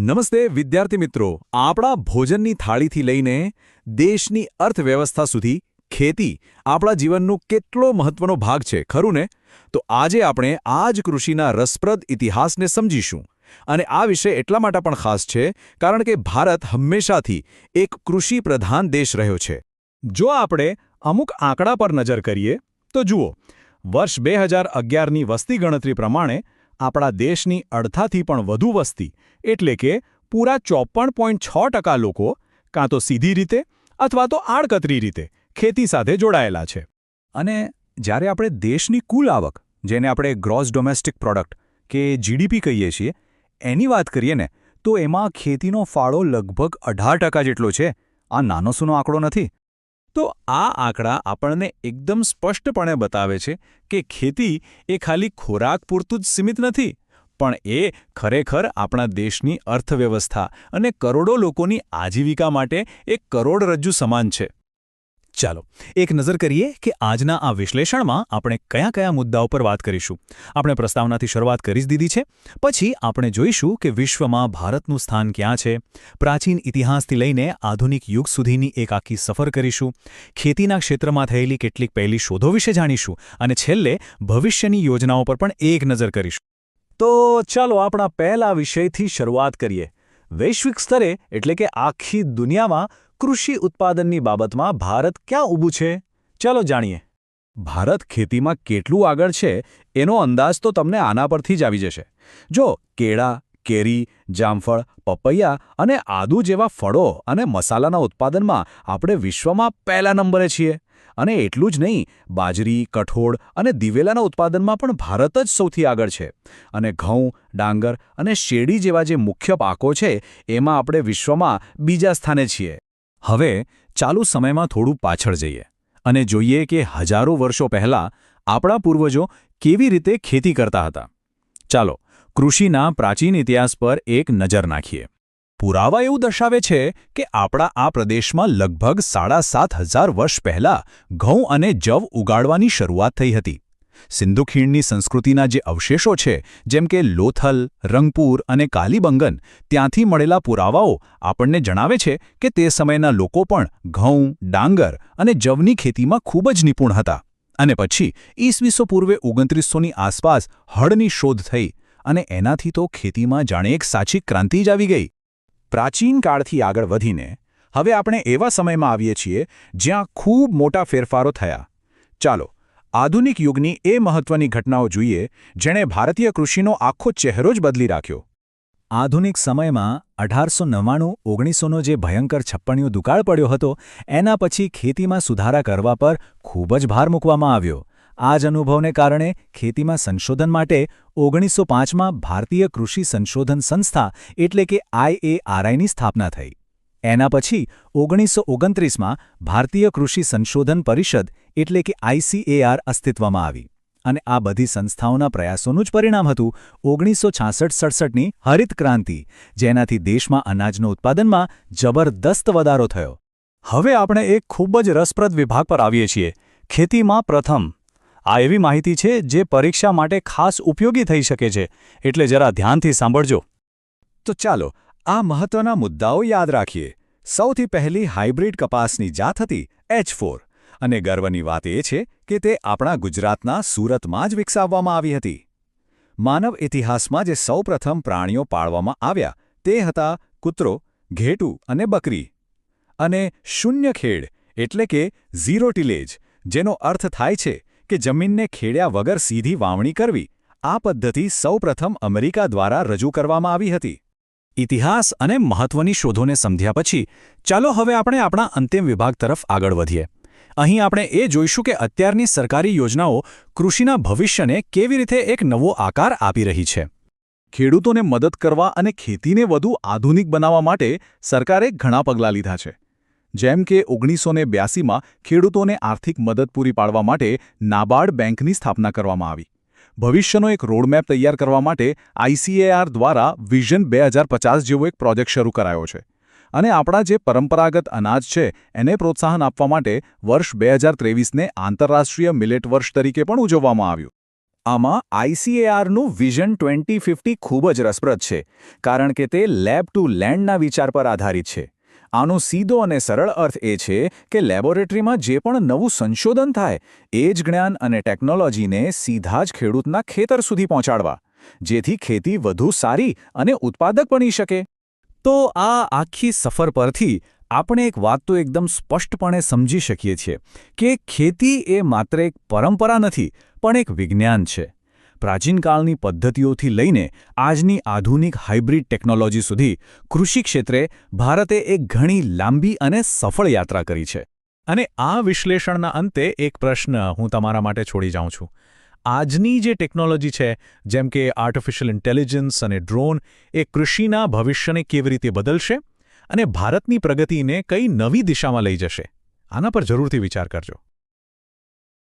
નમસ્તે, વિદ્યાર્થી મિત્રો. આપણા ભોજનની થાળીથી લઈને દેશની અર્થવ્યવસ્થા સુધી ખેતી આપણા જીવનનો કેટલો મહત્વનો ભાગ છે, ખરું ને? તો આજે આપણે આ જ કૃષિના રસપ્રદ ઇતિહાસને સમજીશું. અને આ વિષય એટલા માટે પણ ખાસ છે, કારણ કે ભારત હંમેશાથી એક કૃષિ પ્રધાન દેશ રહ્યો છે. જો આપણે અમુક આંકડા પર નજર કરીએ, તો જુઓ. વર્ષ બે હજાર અગિયારની વસ્તી ગણતરી પ્રમાણે આપણા દેશની અડધાથી પણ વધુ વસ્તી, એટલે કે પૂરા ચોપન પોઈન્ટ છ ટકા લોકો કાં તો સીધી રીતે અથવા તો આડકતરી રીતે ખેતી સાથે જોડાયેલા છે. અને જ્યારે આપણે દેશની કુલ આવક, જેને આપણે ગ્રોસ ડોમેસ્ટિક પ્રોડક્ટ કે જીડીપી કહીએ છીએ, એની વાત કરીએ ને, તો એમાં ખેતીનો ફાળો લગભગ અઢાર જેટલો છે. આ નાનો સૂનો આંકડો નથી. તો આ આંકડા આપણને એકદમ સ્પષ્ટપણે બતાવે છે કે ખેતી એ ખાલી ખોરાક પૂરતું જ સીમિત નથી, પણ એ ખરેખર આપણા દેશની અર્થવ્યવસ્થા અને કરોડો લોકોની આજીવિકા માટે એક કરોડરજ્જુ સમાન છે. ચાલો, એક નજર કરીએ કે આજના આ વિશ્લેષણમાં આપણે કયા કયા મુદ્દાઓ પર વાત કરીશું. આપણે પ્રસ્તાવનાથી શરૂઆત કરી જ દીધી છે. પછી આપણે જોઈશું કે વિશ્વમાં ભારતનું સ્થાન ક્યાં છે. પ્રાચીન ઇતિહાસથી લઈને આધુનિક યુગ સુધીની એક આખી સફર કરીશું. ખેતીના ક્ષેત્રમાં થયેલી કેટલીક પહેલી શોધો વિશે જાણીશું અને છેલ્લે ભવિષ્યની યોજનાઓ પર પણ એક નજર કરીશું. તો ચાલો આપણા પહેલા વિષયથી શરૂઆત કરીએ. વૈશ્વિક સ્તરે એટલે કે આખી દુનિયામાં કૃષિ ઉત્પાદનની બાબતમાં ભારત ક્યાં ઊભું છે? ચાલો જાણીએ. ભારત ખેતીમાં કેટલું આગળ છે એનો અંદાજ તો તમને આના પરથી જ આવી જશે. જો કેળા, કેરી, જામફળ, પપૈયા અને આદુ જેવા ફળો અને મસાલાના ઉત્પાદનમાં આપણે વિશ્વમાં પહેલા નંબરે છીએ. અને એટલું જ નહીં, બાજરી, કઠોળ અને દિવેલાના ઉત્પાદનમાં પણ ભારત જ સૌથી આગળ છે. અને ઘઉં, ડાંગર અને શેરડી જેવા જે મુખ્ય પાકો છે, એમાં આપણે વિશ્વમાં બીજા સ્થાને છીએ. હવે ચાલુ સમયમાં થોડું પાછળ જઈએ અને જોઈએ કે હજારો વર્ષો પહેલાં આપણા પૂર્વજો કેવી રીતે ખેતી કરતા હતા. ચાલો, કૃષિના પ્રાચીન ઇતિહાસ પર એક નજર નાખીએ. પુરાવા એવું દર્શાવે છે કે આપણા આ પ્રદેશમાં લગભગ સાડા સાત હજાર વર્ષ પહેલાં ઘઉં અને જવ ઉગાડવાની શરૂઆત થઈ હતી. સિંધુ ખીણની સંસ્કૃતિના જે અવશેષો છે, જેમ કે લોથલ, રંગપુર અને કાલીબંગન, ત્યાંથી મળેલા પુરાવાઓ આપણને જણાવે છે કે તે સમયના લોકો પણ ઘઉં, ડાંગર અને જવની ખેતીમાં ખૂબ જ નિપુણ હતા. અને પછી ઈસવીસો પૂર્વે ઓગણત્રીસોની આસપાસ હળની શોધ થઈ અને એનાથી તો ખેતીમાં જાણે એક સાચી ક્રાંતિ જ આવી ગઈ. પ્રાચીન કાળથી આગળ વધીને હવે આપણે એવા સમયમાં આવીએ છીએ જ્યાં ખૂબ મોટા ફેરફારો થયા. ચાલો આધુનિક યુગની એ મહત્વની ઘટનાઓ જોઈએ જેણે ભારતીય કૃષિનો આખો ચહેરો જ બદલી રાખ્યો. આધુનિક સમયમાં અઢારસો નવ્વાણું ઓગણીસોનો જે ભયંકર છપ્પણીયો દુકાળ પડ્યો હતો, એના પછી ખેતીમાં સુધારા કરવા પર ખૂબ જ ભાર મૂકવામાં આવ્યો. આ જ અનુભવને કારણે ખેતીમાં સંશોધન માટે ઓગણીસો પાંચમાં ભારતીય કૃષિ સંશોધન સંસ્થા, એટલે કે આઈએઆરઆઈની સ્થાપના થઈ. એના પછી ઓગણીસો ઓગણત્રીસમાં ભારતીય કૃષિ સંશોધન પરિષદ એટલે કે આઈસીએઆર અસ્તિત્વમાં આવી અને આ બધી સંસ્થાઓના પ્રયાસોનું જ પરિણામ હતું ઓગણીસો છાસઠ સડસઠની હરિત ક્રાંતિ, જેનાથી દેશમાં અનાજનો ઉત્પાદનમાં જબરદસ્ત વધારો થયો. હવે આપણે એક ખૂબ જ રસપ્રદ વિભાગ પર આવીએ છીએ, ખેતીમાં પ્રથમ. આ એવી માહિતી છે જે પરીક્ષા માટે ખાસ ઉપયોગી થઈ શકે છે, એટલે જરા ધ્યાનથી સાંભળજો. તો ચાલો આ મહત્વના મુદ્દાઓ યાદ રાખીએ. સૌથી પહેલી હાઇબ્રિડ કપાસની જાત હતી એચ અને ગર્વની વાત એ છે કે તે આપણા ગુજરાતના સુરતમાં જ વિકસાવવામાં આવી હતી. માનવ ઇતિહાસમાં જે સૌપ્રથમ પ્રાણીઓ પાળવામાં આવ્યા તે હતા કૂતરો, ઘેટું અને બકરી. અને શૂન્ય ખેડ એટલે કે ઝીરો ટીલેજ, જેનો અર્થ થાય છે કે જમીનને ખેડ્યા વગર સીધી વાવણી કરવી આ પદ્ધતિ સૌપ્રથમ અમેરિકા દ્વારા રજૂ કરવામાં આવી હતી. ઇતિહાસ અને મહત્વની શોધોને સમધ્યા પછી, ચાલો હવે આપણે આપણા અંતિમ વિભાગ તરફ આગળ વધીએ. અહીં આપણે એ જોઈશું કે અત્યારની સરકારી યોજનાઓ કૃષિના ભવિષ્યને કેવી રીતે એક નવો આકાર આપી રહી છે. ખેડૂતોને મદદ કરવા અને ખેતીને વધુ આધુનિક બનાવવા માટે સરકારે ઘણા પગલાં લીધા છે. જેમ કે ઓગણીસો ને બ્યાસીમાં ખેડૂતોને આર્થિક મદદ પૂરી પાડવા માટે નાબાર્ડ બેંકની સ્થાપના કરવામાં આવી. ભવિષ્યનો એક રોડમેપ તૈયાર કરવા માટે આઈસીએઆર દ્વારા વિઝન બે જેવો એક પ્રોજેક્ટ શરૂ કરાયો છે. અને આપણા જે પરંપરાગત અનાજ છે, એને પ્રોત્સાહન આપવા માટે વર્ષ બે હજાર ત્રેવીસને આંતરરાષ્ટ્રીય મિલેટ વર્ષ તરીકે પણ ઉજવવામાં આવ્યું. આમાં આઈસીએઆરનું વિઝન ટ્વેન્ટી ફિફ્ટી ખૂબ જ રસપ્રદ છે, કારણ કે તે લેબ ટુ લેન્ડના વિચાર પર આધારિત છે. આનો સીધો અને સરળ અર્થ એ છે કે લેબોરેટરીમાં જે પણ નવું સંશોધન થાય, એ જ જ્ઞાન અને ટેકનોલોજીને સીધા જ ખેડૂતના ખેતર સુધી પહોંચાડવા, જેથી ખેતી વધુ સારી અને ઉત્પાદક બની શકે. તો આ આખી સફર પરથી આપણે એક વાત તો એકદમ સ્પષ્ટપણે સમજી શકીએ છીએ કે ખેતી એ માત્ર એક પરંપરા નથી, પણ એક વિજ્ઞાન છે. પ્રાચીન કાળની પદ્ધતિઓથી લઈને આજની આધુનિક હાઇબ્રિડ ટેકનોલોજી સુધી કૃષિ ક્ષેત્રે ભારતે એક ઘણી લાંબી અને સફળ યાત્રા કરી છે. અને આ વિશ્લેષણના અંતે એક પ્રશ્ન હું તમારા માટે છોડી જાઉં છું. આજની જે ટેકનોલોજી છે, જેમ કે આર્ટિફિશિયલ ઇન્ટેલિજન્સ અને ડ્રોન એ કૃષિના ભવિષ્યને કેવી રીતે બદલશે અને ભારતની પ્રગતિને કઈ નવી દિશામાં લઈ જશે? આના પર જરૂરથી વિચાર કરજો.